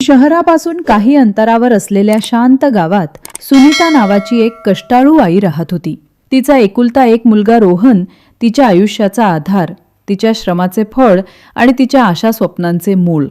शहरापासून काही अंतरावर असलेल्या शांत गावात सुनीता नावाची एक कष्टाळू आई राहत होती. तिचा एकुलता एक मुलगा रोहन तिच्या आयुष्याचा आधार तिच्या श्रमाचे फळ आणि तिच्या आशा स्वप्नांचे मूळ.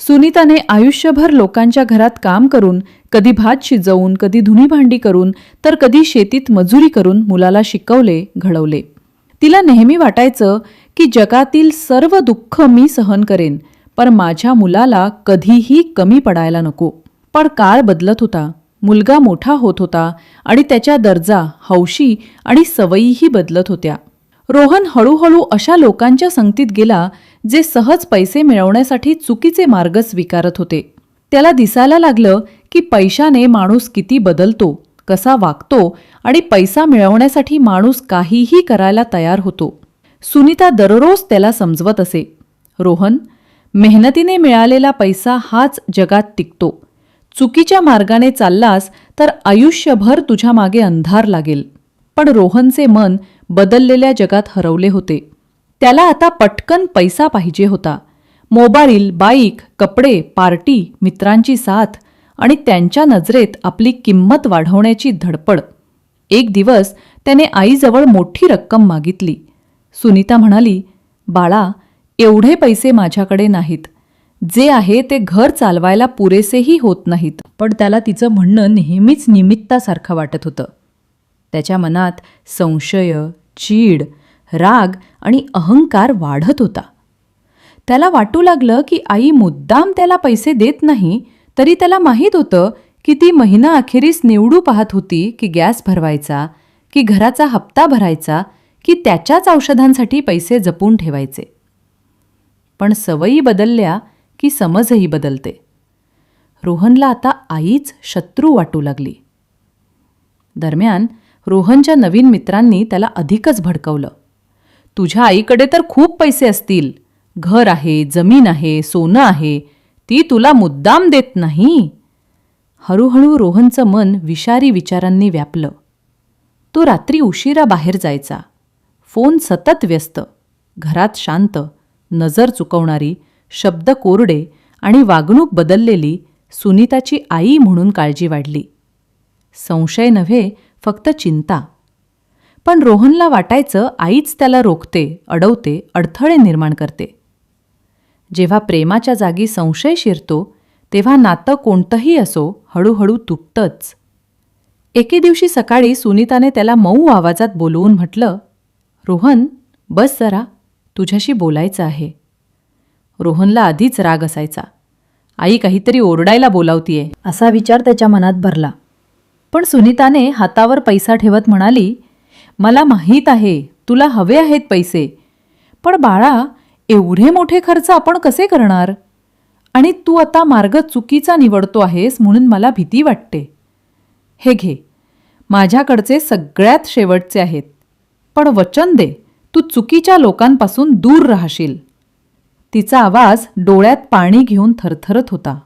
सुनीताने आयुष्यभर लोकांच्या घरात काम करून कधी भात शिजवून कधी धुणी भांडी करून तर कधी शेतीत मजुरी करून मुलाला शिकवले घडवले. तिला नेहमी वाटायचं की जगातील सर्व दुःख मी सहन करेन पण माझ्या मुलाला कधीही कमी पडायला नको. पण काळ बदलत होता. मुलगा मोठा होत होता आणि त्याच्या दर्जा हौशी आणि सवयीही बदलत होत्या. रोहन हळूहळू अशा लोकांच्या संगतीत गेला जे सहज पैसे मिळवण्यासाठी चुकीचे मार्ग स्वीकारत होते. त्याला दिसायला लागलं की पैशाने माणूस किती बदलतो कसा वागतो आणि पैसा मिळवण्यासाठी माणूस काहीही करायला तयार होतो. सुनीता दररोज त्याला समजवत असे. रोहन मेहनतीने मिळालेला पैसा हाच जगात टिकतो. चुकीच्या मार्गाने चाललास तर आयुष्यभर तुझ्या मागे अंधार लागेल. पण रोहनचे मन बदललेल्या जगात हरवले होते. त्याला आता पटकन पैसा पाहिजे होता. मोबाईल बाईक कपडे पार्टी मित्रांची साथ आणि त्यांच्या नजरेत आपली किंमत वाढवण्याची धडपड. एक दिवस त्याने आईजवळ मोठी रक्कम मागितली. सुनीता म्हणाली बाळा एवढे पैसे माझ्याकडे नाहीत. जे आहे ते घर चालवायला पुरेसेही होत नाहीत. पण त्याला तिचं म्हणणं नेहमीच निमित्तासारखं वाटत होतं. त्याच्या मनात संशय चीड राग आणि अहंकार वाढत होता. त्याला वाटू लागलं की आई मुद्दाम त्याला पैसे देत नाही तरी त्याला माहीत होतं की ती महिना अखेरीस निवडू पाहत होती की गॅस भरवायचा की घराचा हप्ता भरायचा की त्याच्याच औषधांसाठी पैसे जपून ठेवायचे. पण सवयी बदलल्या की समजही बदलते. रोहनला आता आईच शत्रू वाटू लागली. दरम्यान रोहनच्या नवीन मित्रांनी त्याला अधिकच भडकवलं. तुझ्या आईकडे तर खूप पैसे असतील. घर आहे जमीन आहे सोनं आहे. ती तुला मुद्दाम देत नाही. हळूहळू रोहनचं मन विषारी विचारांनी व्यापलं. तो रात्री उशिरा बाहेर जायचा. फोन सतत व्यस्त. घरात शांत. नजर चुकवणारी शब्द कोरडे आणि वागणूक बदललेली सुनीताची आई म्हणून काळजी वाढली. संशय नव्हे फक्त चिंता. पण रोहनला वाटायचं आईच त्याला रोखते अडवते अडथळे निर्माण करते. जेव्हा प्रेमाच्या जागी संशय शिरतो तेव्हा नातं कोणतंही असो हळूहळू तुटतंच. एके दिवशी सकाळी सुनीताने त्याला मऊ आवाजात बोलवून म्हटलं रोहन बस जरा. तुझ्याशी बोलायचं आहे. रोहनला आधीच राग असायचा. आई काहीतरी ओरडायला बोलावतीये. असा विचार त्याच्या मनात भरला. पण सुनीताने हातावर पैसा ठेवत म्हणाली मला माहीत आहे तुला हवे आहेत पैसे. पण बाळा एवढे मोठे खर्च आपण कसे करणार? आणि तू आता मार्ग चुकीचा निवडतो आहेस म्हणून मला भीती वाटते. हे घे. माझ्याकडचे सगळ्यात शेवटचे आहेत. पण वचन दे. तू चुकीच्या लोकांपासून दूर राहशील. तिचा आवाज डोळ्यात पाणी घेऊन थरथरत होता.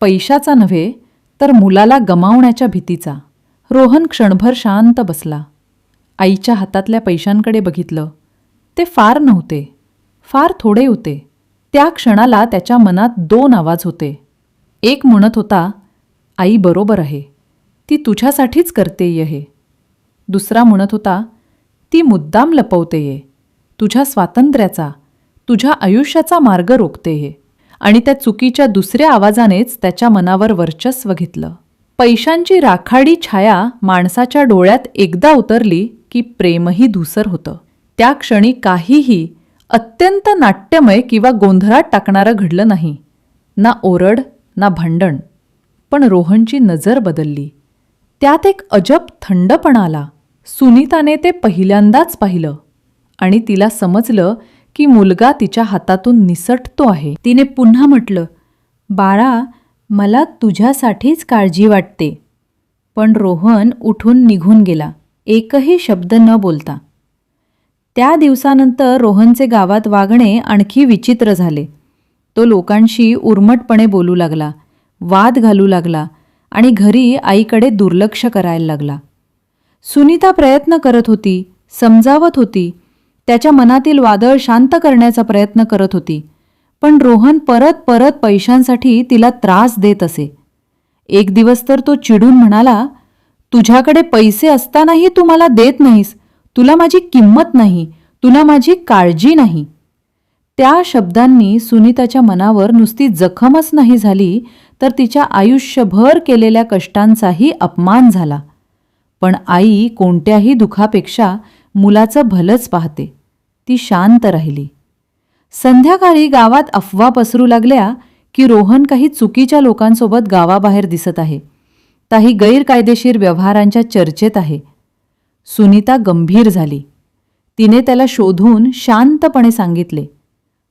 पैशाचा नव्हे तर मुलाला गमावण्याच्या भीतीचा. रोहन क्षणभर शांत बसला. आईच्या हातातल्या पैशांकडे बघितलं. ते फार नव्हते. फार थोडे होते. त्या क्षणाला त्याच्या मनात दोन आवाज होते. एक म्हणत होता आई बरोबर आहे. ती तुझ्यासाठीच करतेय हे. दुसरा म्हणत होता ती मुद्दाम लपवतेय तुझ्या स्वातंत्र्याचा तुझ्या आयुष्याचा मार्ग रोखतेय आणि त्या चुकीच्या दुसऱ्या आवाजानेच त्याच्या मनावर वर्चस्व घेतलं. पैशांची राखाडी छाया माणसाच्या डोळ्यात एकदा उतरली की प्रेमही धुसर होतं. त्या क्षणी काहीही अत्यंत नाट्यमय किंवा गोंधळात टाकणारं घडलं नाही. ना ओरड ना भांडण. पण रोहनची नजर बदलली. त्यात एक अजब थंडपणा आला. सुनीताने ते पहिल्यांदाच पाहिलं आणि तिला समजलं की मुलगा तिच्या हातातून निसटतो आहे. तिने पुन्हा म्हटलं बाळा मला तुझ्यासाठीच काळजी वाटते. पण रोहन उठून निघून गेला एकही शब्द न बोलता. त्या दिवसानंतर रोहनचे गावात वागणे आणखी विचित्र झाले. तो लोकांशी उर्मटपणे बोलू लागला वाद घालू लागला आणि घरी आईकडे दुर्लक्ष करायला लागला. सुनीता प्रयत्न करत होती समजावत होती. त्याच्या मनातील वादळ शांत करण्याचा प्रयत्न करत होती. पण रोहन परत परत पैशांसाठी तिला त्रास देत असे. एक दिवस तर तो चिडून म्हणाला तुझ्याकडे पैसे असतानाही तू मला देत नाहीस. तुला माझी किंमत नाही. तुला माझी काळजी नाही. त्या शब्दांनी सुनीताच्या मनावर नुसती जखमच नाही झाली तर तिच्या आयुष्यभर केलेल्या कष्टांचाही अपमान झाला. पण आई कोणत्याही दुखापेक्षा मुलाचं भलंच पाहते. ती शांत राहिली. संध्याकाळी गावात अफवा पसरू लागल्या की रोहन काही चुकीच्या लोकांसोबत गावाबाहेर दिसत आहे. काही गैरकायदेशीर व्यवहारांच्या चर्चेत आहे. सुनीता गंभीर झाली. तिने त्याला शोधून शांतपणे सांगितले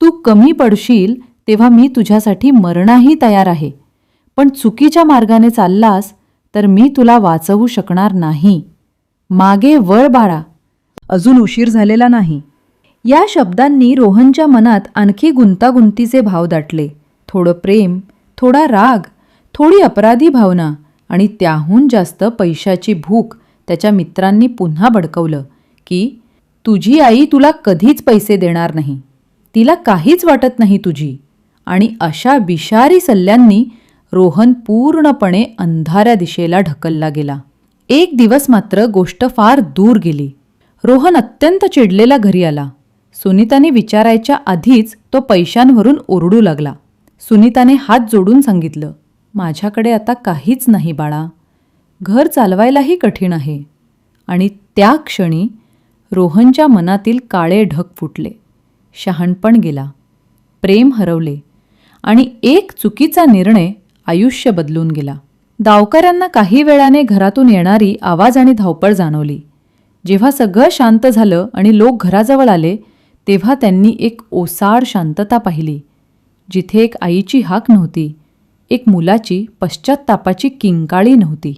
तू कमी पडशील तेव्हा मी तुझ्यासाठी मरणाही तयार आहे. पण चुकीच्या मार्गाने चाललास तर मी तुला वाचवू शकणार नाही. मागे वळ बाळा. अजून उशीर झालेला नाही. या शब्दांनी रोहनच्या मनात आणखी गुंतागुंतीचे भाव दाटले. थोडं प्रेम थोडा राग थोडी अपराधी भावना आणि त्याहून जास्त पैशाची भूक त्याच्या मित्रांनी पुन्हा भडकवलं की तुझी आई तुला कधीच पैसे देणार नाही. तिला काहीच वाटत नाही तुझी. आणि अशा विषारी सल्ल्यांनी रोहन पूर्णपणे अंधाऱ्या दिशेला ढकलला गेला. एक दिवस मात्र गोष्ट फार दूर गेली. रोहन अत्यंत चिडलेला घरी आला. सुनीताने विचारायच्या आधीच तो पैशांवरून ओरडू लागला. सुनीताने हात जोडून सांगितलं माझ्याकडे आता काहीच नाही बाळा. घर चालवायलाही कठीण आहे. आणि त्या क्षणी रोहनच्या मनातील काळे ढग फुटले. शहाणपण गेला. प्रेम हरवले. आणि एक चुकीचा निर्णय आयुष्य बदलून गेला. गावकऱ्यांना काही वेळाने घरातून येणारी आवाज आणि धावपळ जाणवली. जेव्हा सगळं शांत झालं आणि लोक घराजवळ आले तेव्हा त्यांनी एक ओसाड शांतता पाहिली जिथे एक आईची हाक नव्हती एक मुलाची पश्चात्तापाची किंकाळी नव्हती.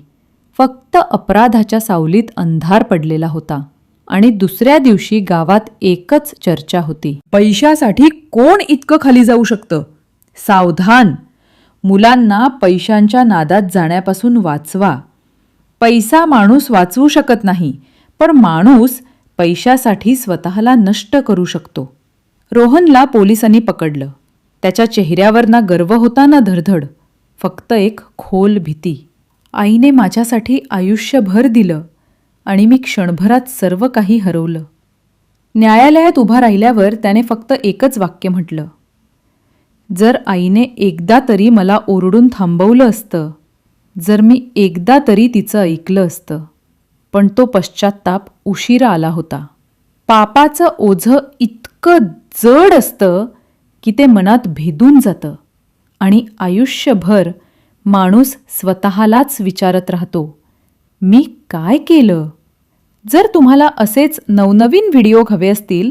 फक्त अपराधाच्या सावलीत अंधार पडलेला होता आणि दुसऱ्या दिवशी गावात एकच चर्चा होती. पैशासाठी कोण इतकं खाली जाऊ शकतं? सावधान! मुलांना पैशांच्या नादात जाण्यापासून वाचवा. पैसा माणूस वाचवू शकत नाही पण माणूस पैशासाठी स्वतःला नष्ट करू शकतो. रोहनला पोलिसांनी पकडलं. त्याच्या चेहऱ्यावर ना गर्व होता ना धडधड. फक्त एक खोल भीती. आईने माझ्यासाठी आयुष्यभर दिलं आणि मी क्षणभरात सर्व काही हरवलं. न्यायालयात उभा राहिल्यावर त्याने फक्त एकच वाक्य म्हटलं. जर आईने एकदा तरी मला ओरडून थांबवलं असतं जर मी एकदा तरी तिचं ऐकलं असतं. पण तो पश्चात्ताप उशिरा आला होता. पापाचं ओझं इतकं जड असतं की ते मनात भेदून जातं आणि आयुष्यभर माणूस स्वतःलाच विचारत राहतो मी काय केलं? जर तुम्हाला असेच नवनवीन व्हिडिओ हवे असतील